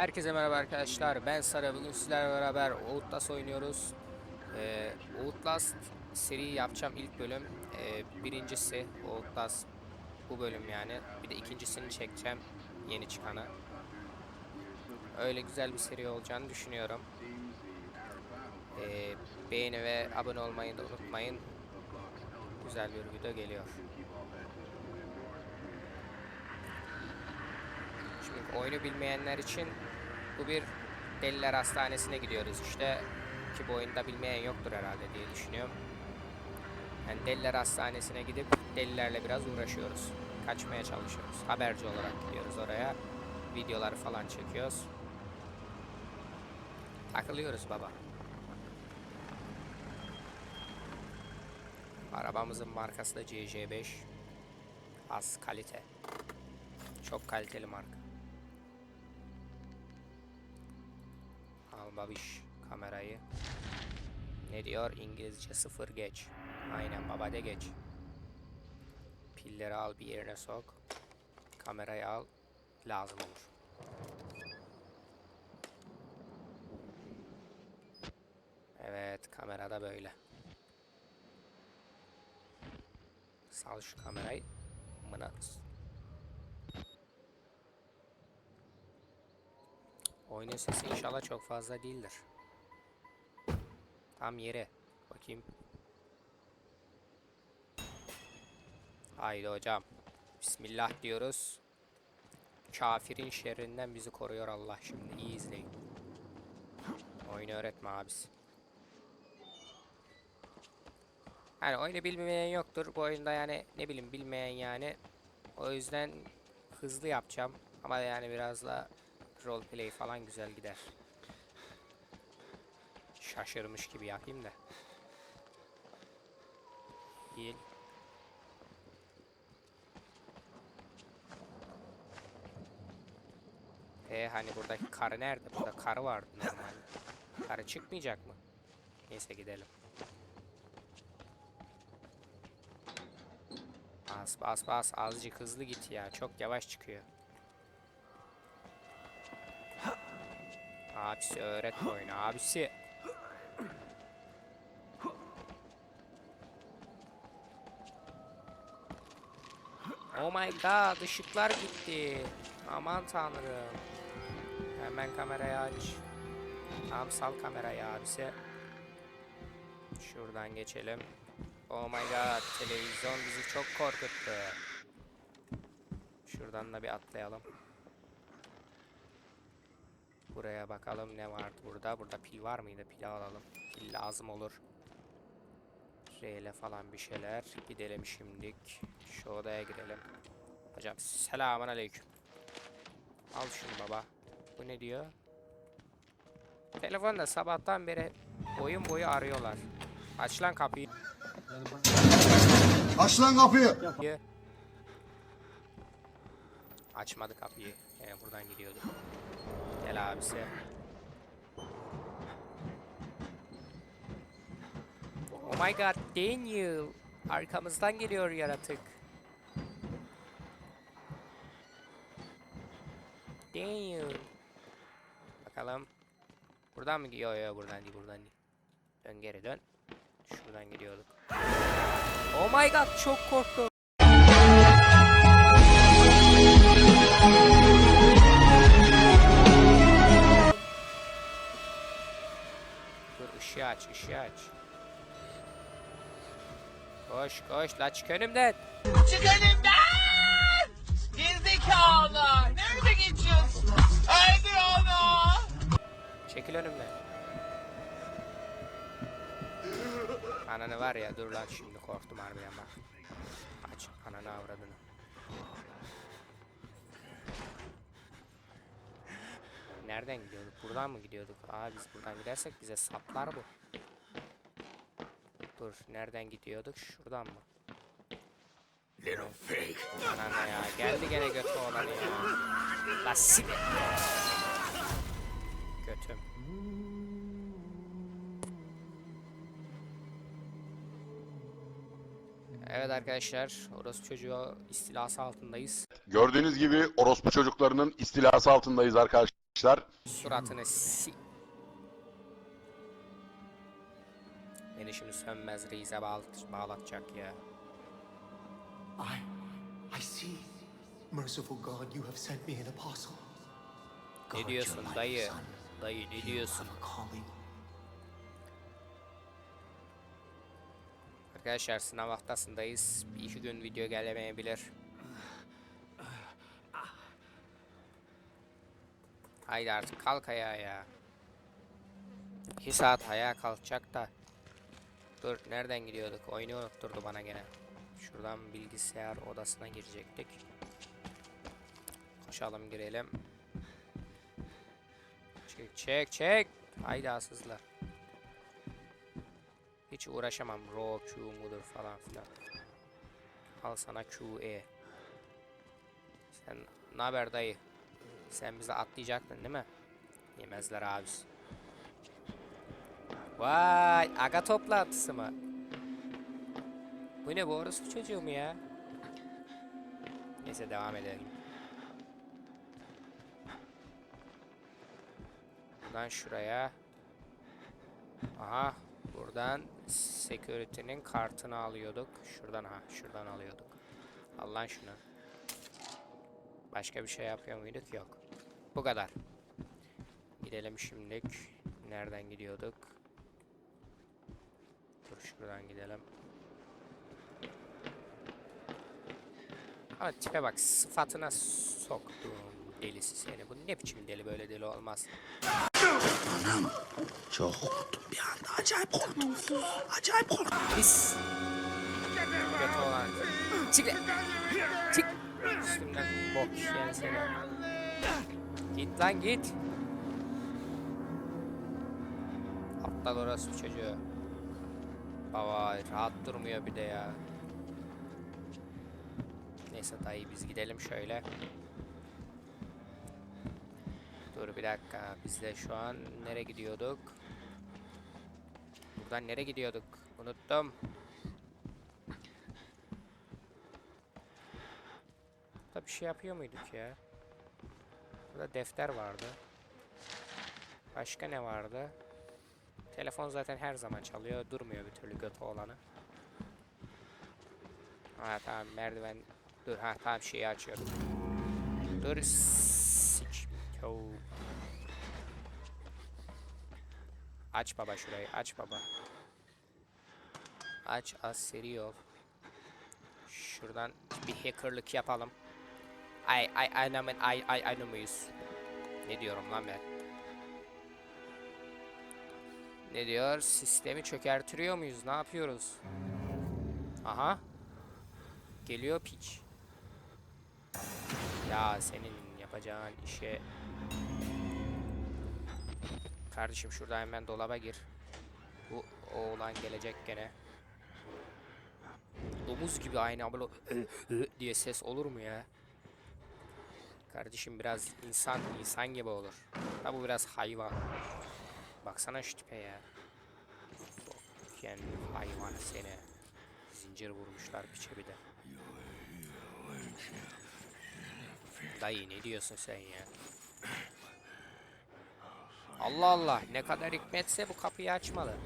Herkese merhaba arkadaşlar. Ben Sara. Bugün sizlerle beraber Outlast oynuyoruz. Ee, Outlast seri yapacağım ilk bölüm. Ee, birincisi Outlast bu bölüm yani. Bir de ikincisini çekeceğim. Yeni çıkanı. Öyle güzel bir seri olacağını düşünüyorum. Ee, beğeni ve abone olmayı da unutmayın. Güzel bir video geliyor. Şimdi oyunu bilmeyenler için bu bir deliler hastanesine gidiyoruz işte. Ki bu oyunda bilmeyen yoktur herhalde diye düşünüyorum. Yani deliler hastanesine gidip delilerle biraz uğraşıyoruz. Kaçmaya çalışıyoruz. Haberci olarak gidiyoruz oraya. Videoları falan çekiyoruz. Takılıyoruz baba. Arabamızın markası da CJ5. Az kalite. Çok kaliteli marka. Al babiş kamerayı. Ne diyor? İngilizce sıfır geç. Aynen baba de geç. Pilleri al bir yerine sok. Kamerayı al. Lazım olur. Evet kamerada böyle. Sal şu kamerayı. Mınatıs. Oyunun sesi inşallah çok fazla değildir. Tam yere. Bakayım. Haydi hocam. Bismillah diyoruz. Kafirin şerrinden bizi koruyor Allah şimdi. iyi izleyin. Oyunu öğretme abisi. Yani oyunu bilmeyen yoktur. Bu oyunda yani ne bileyim bilmeyen yani. O yüzden hızlı yapacağım. Ama yani biraz da roleplay falan güzel gider. Şaşırmış gibi yapayım da. Değil. E hani buradaki karı nerede? Burada karı vardı normalde. Karı çıkmayacak mı? Neyse gidelim. Bas bas bas azıcık hızlı git ya. Çok yavaş çıkıyor. Abisi öğret oyunu abisi. Oh my god ışıklar gitti. Aman tanrım. Hemen kamerayı aç. Tamam sal kamerayı abisi. Şuradan geçelim. Oh my god televizyon bizi çok korkuttu. Şuradan da bir atlayalım. Buraya bakalım ne vardı burada. Burada pil var mıydı? Pil alalım. Pil lazım olur. R falan bir şeyler. Gidelim şimdilik. Şu odaya girelim. Hocam selamun aleyküm. Al şunu baba. Bu ne diyor? Telefonda sabahtan beri boyun boyu arıyorlar. Aç lan kapıyı. Aç lan kapıyı. Açmadı kapıyı. Yani buradan gidiyorduk. Gel abisi. Oh my god Daniel. Arkamızdan geliyor yaratık. Daniel. Bakalım. Buradan mı gidiyor? Yok buradan değil buradan değil. Dön geri dön. Şuradan gidiyorduk. Oh my god çok korktum. Aç ışığı aç. Koş koş la çık önümden. Çık önümden! Gerizekalı! Nerede geçiyorsun? Öldür onu! Çekil önümden. Ananı var ya dur lan şimdi korktum harbiden bak. Aç ananı avradını. Nereden gidiyorduk? Buradan mı gidiyorduk? Aa biz buradan gidersek bize saplar bu. Dur nereden gidiyorduk? Şuradan mı? Anana ya geldi gene götü olan ya. La siktir. Götüm. Evet arkadaşlar, orası çocuğu istilası altındayız. Gördüğünüz gibi orospu çocuklarının istilası altındayız. Arkadaşlar Suratını si... Beni şimdi sönmez reise bağlat bağlatacak ya. I, I see. Merciful God, you have sent me an apostle. Ne diyorsun dayı? Dayı ne diyorsun? Arkadaşlar sınav haftasındayız. Bir iki gün video gelemeyebilir. Haydi artık kalk ayağa ya. İki saat ayağa kalkacak da. Dur nereden gidiyorduk? Oyunu unutturdu bana gene. Şuradan bilgisayar odasına girecektik. Koşalım girelim. Çek çek çek. Haydi asızla. Hiç uğraşamam. Raw Q mudur falan filan. Al sana QE. Sen ne haber dayı? Sen bize atlayacaktın değil mi? Yemezler abis. Vay aga toplantısı mı? Bu ne bu orospu çocuğu mu ya? Neyse devam edelim. Buradan şuraya. Aha buradan security'nin kartını alıyorduk. Şuradan ha şuradan alıyorduk. Al lan şunu. Başka bir şey yapıyor muyduk? Yok. Bu kadar. Gidelim şimdilik. Nereden gidiyorduk? Dur şuradan gidelim. Ama tipe bak sıfatına soktuğum delisi seni. Bu ne biçim deli böyle deli olmaz. Çok korktum bir anda. Acayip korktum. Acayip korktum. Pis. Kötü olan. Çık lan. Çık. Üstümden bok yiyen seni. Git lan git. Aptal orası çocuğu. Baba rahat durmuyor bir de ya. Neyse dayı biz gidelim şöyle. Dur bir dakika. Biz de şu an nereye gidiyorduk? Buradan nereye gidiyorduk? Unuttum. Burada bir şey yapıyor muyduk ya? Burada defter vardı. Başka ne vardı? Telefon zaten her zaman çalıyor. Durmuyor bir türlü götü olanı. Ha tamam merdiven. Dur ha tamam şeyi açıyorum. Dur. Aç baba şurayı aç baba. Aç az seri. Şuradan bir hackerlık yapalım. Ay ay aynamen ay ay aynı mıyız? Ne diyorum lan ben? Ne diyor? Sistemi çökertiriyor muyuz? Ne yapıyoruz? Aha. Geliyor piç. Ya senin yapacağın işe... Kardeşim şurada hemen dolaba gir. Bu oğlan gelecek gene. Domuz gibi aynı böyle diye ses olur mu ya? Kardeşim biraz insan insan gibi olur. Ha bu biraz hayvan. Baksana şu tipe ya. Yani hayvan seni. Zincir vurmuşlar piçe bir de. Dayı ne diyorsun sen ya? Allah Allah ne kadar hikmetse bu kapıyı açmalı.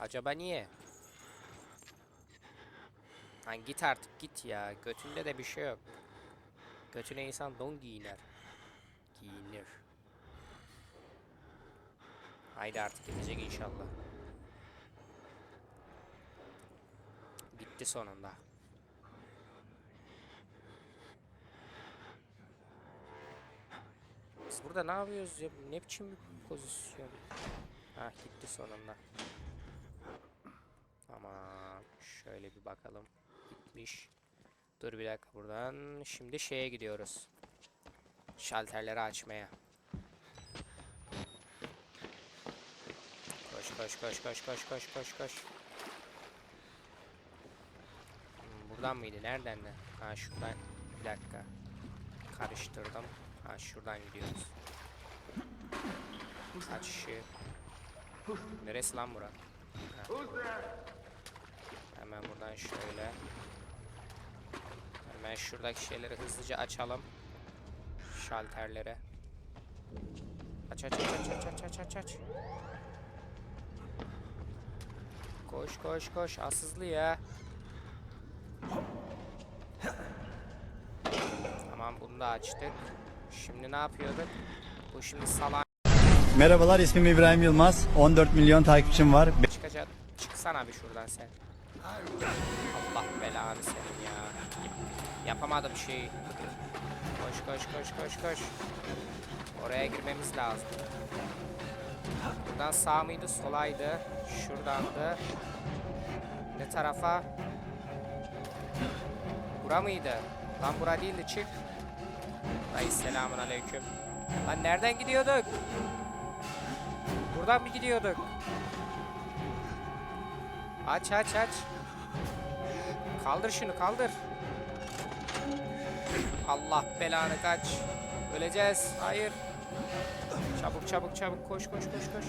Acaba niye? Lan git artık git ya. Götünde de bir şey yok. Götüne insan don giyiner. Giyinir. Haydi artık gidecek inşallah. Gitti sonunda. Biz burada ne yapıyoruz ya? Ne biçim bir pozisyon? Ha gitti sonunda. Tamam. Şöyle bir bakalım. Gitmiş. Dur bir dakika buradan. Şimdi şeye gidiyoruz. Şalterleri açmaya. Koş koş koş koş koş koş koş koş. Hmm, buradan mıydı? Nereden de? Ha şuradan. Bir dakika. Karıştırdım. Ha şuradan gidiyoruz. Aç ışığı. Neresi lan bura? Ha. Hemen buradan şöyle. Hemen şuradaki şeyleri hızlıca açalım. Şalterleri. Aç aç aç aç aç aç aç aç. Koş koş koş asızlı ya. Tamam bunu da açtık. Şimdi ne yapıyorduk? Bu şimdi salan Merhabalar ismim İbrahim Yılmaz. 14 milyon takipçim var. çıkacak. Çıksana bir şuradan sen. Allah belanı senin ya. Yapamadım şeyi. Koş koş koş koş koş. Oraya girmemiz lazım. Buradan sağ mıydı solaydı. Şuradandı. Ne tarafa? Bura mıydı? Lan bura değildi çık. Ay selamun aleyküm. Lan nereden gidiyorduk? Buradan mı gidiyorduk? Aç aç aç. Kaldır şunu kaldır. Allah belanı kaç. Öleceğiz. Hayır. Çabuk çabuk çabuk koş koş koş koş.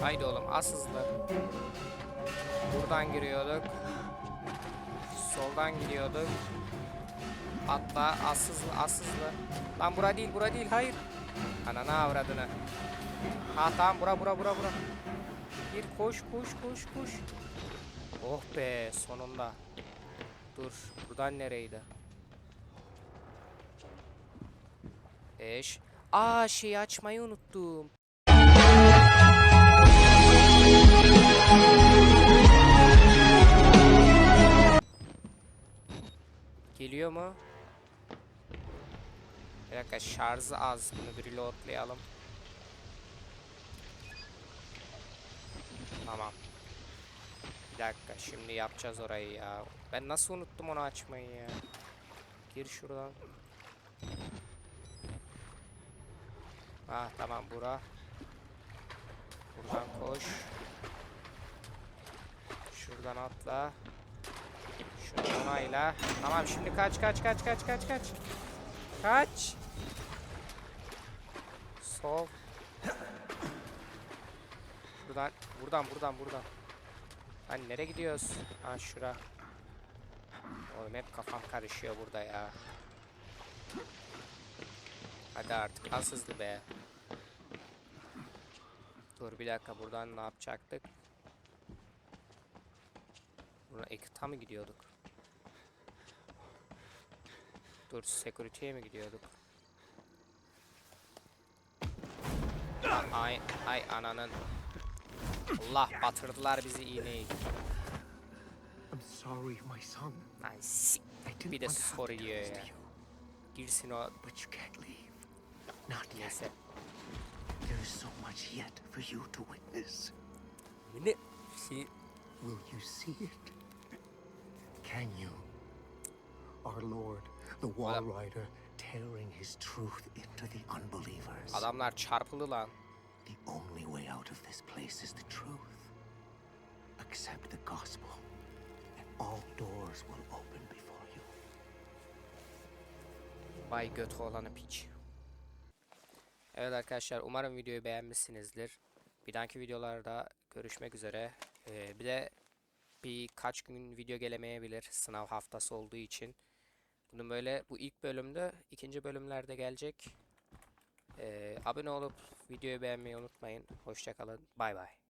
Haydi oğlum az hızlı. Buradan giriyorduk. Soldan gidiyorduk. Atla az hızlı az hızlı. Lan bura değil bura değil hayır. Anana avradını. Ha tamam bura bura bura bura. Bir koş koş koş koş. Oh be sonunda. Dur buradan nereydi? Eş. Aa şeyi açmayı unuttum. Geliyor mu? Bir dakika şarjı az. Bunu bir reloadlayalım. Tamam. Bir dakika şimdi yapacağız orayı ya. Ben nasıl unuttum onu açmayı ya. Gir şuradan. Ah tamam bura. Buradan koş. Şuradan atla. Şunu onayla. Tamam şimdi kaç kaç kaç kaç kaç kaç. Kaç. Sol. Buradan buradan buradan buradan. Hani nereye gidiyoruz? Ha şura. Oğlum hep kafam karışıyor burada ya. Hadi artık az hızlı be. Dur bir dakika buradan ne yapacaktık? Buna ekita mı gidiyorduk? Dur security'ye mi gidiyorduk? Ay ay ananın. Allah batırdılar bizi iğneyi. I'm sorry, my son. Sik. Bir de sorry diyor ya. Girsin o but you can't leave. Not yet. neyse. There is so much yet for you to witness. Ne? Şey, Will you see it? Can you? Our Lord, the Wall Adam- Rider, tearing his truth into the unbelievers. adamlar çarpılı lan. The only way out of this place is the truth. Accept the gospel, and all doors will open before you. Vay göt olanı piç. Evet arkadaşlar umarım videoyu beğenmişsinizdir. Bir dahaki videolarda görüşmek üzere. Ee, bir de birkaç gün video gelemeyebilir sınav haftası olduğu için. Bunu böyle bu ilk bölümde ikinci bölümlerde gelecek. Ee, abone olup videoyu beğenmeyi unutmayın. Hoşçakalın. Bay bay.